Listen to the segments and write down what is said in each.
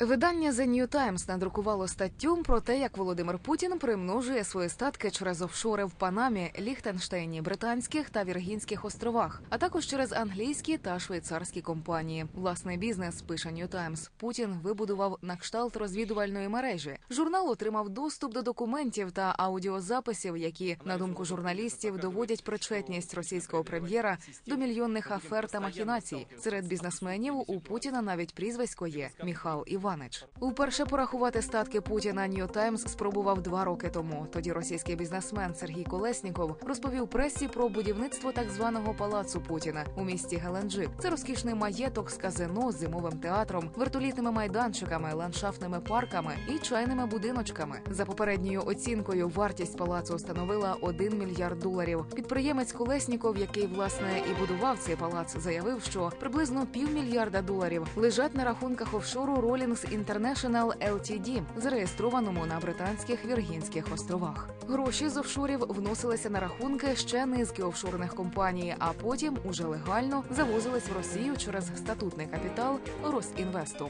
Видання The New Times надрукувало статтю про те, як Володимир Путін примножує свої статки через офшори в Панамі, Ліхтенштейні, Британських та Віргінських островах, а також через англійські та швейцарські компанії. Власний бізнес пише New Times. Путін вибудував на кшталт розвідувальної мережі. Журнал отримав доступ до документів та аудіозаписів, які, на думку журналістів, доводять причетність російського прем'єра до мільйонних афер та махінацій. Серед бізнесменів у Путіна навіть прізвисько є Міхал Іванович. Уперше порахувати статки Путіна New Times спробував два роки тому. Тоді російський бізнесмен Сергій Колесніков розповів пресі про будівництво так званого палацу Путіна у місті Геленджик. Це розкішний маєток з казино, зимовим театром, вертолітними майданчиками, ландшафтними парками і чайними будиночками. За попередньою оцінкою вартість палацу становила 1 мільярд доларів. Підприємець Колесніков, який власне і будував цей палац, заявив, що приблизно півмільярда доларів лежать на рахунках офшору Rollins International Ltd, зареєстрованому на британських Віргінських островах. Гроші з офшорів вносилися на рахунки ще низки офшорних компаній, а потім уже легально завозились в Росію через статутний капітал Росінвесту.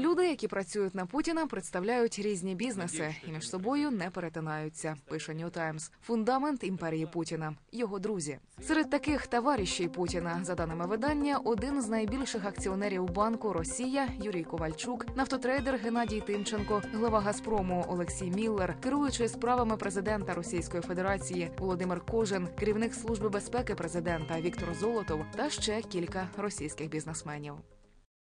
Люди, які працюють на Путіна, представляють різні бізнеси і між собою не перетинаються. Пише New Times. Фундамент імперії Путіна, його друзі. Серед таких товаришів Путіна, за даними видання, один з найбільших акціонерів банку Росія Юрій Ковальчук, нафтотрейдер Геннадій Тимченко, глава Газпрому Олексій Міллер, керуючий справами президента Російської Федерації Володимир Кожин, керівник служби безпеки президента Віктор Золотов та ще кілька російських бізнесменів.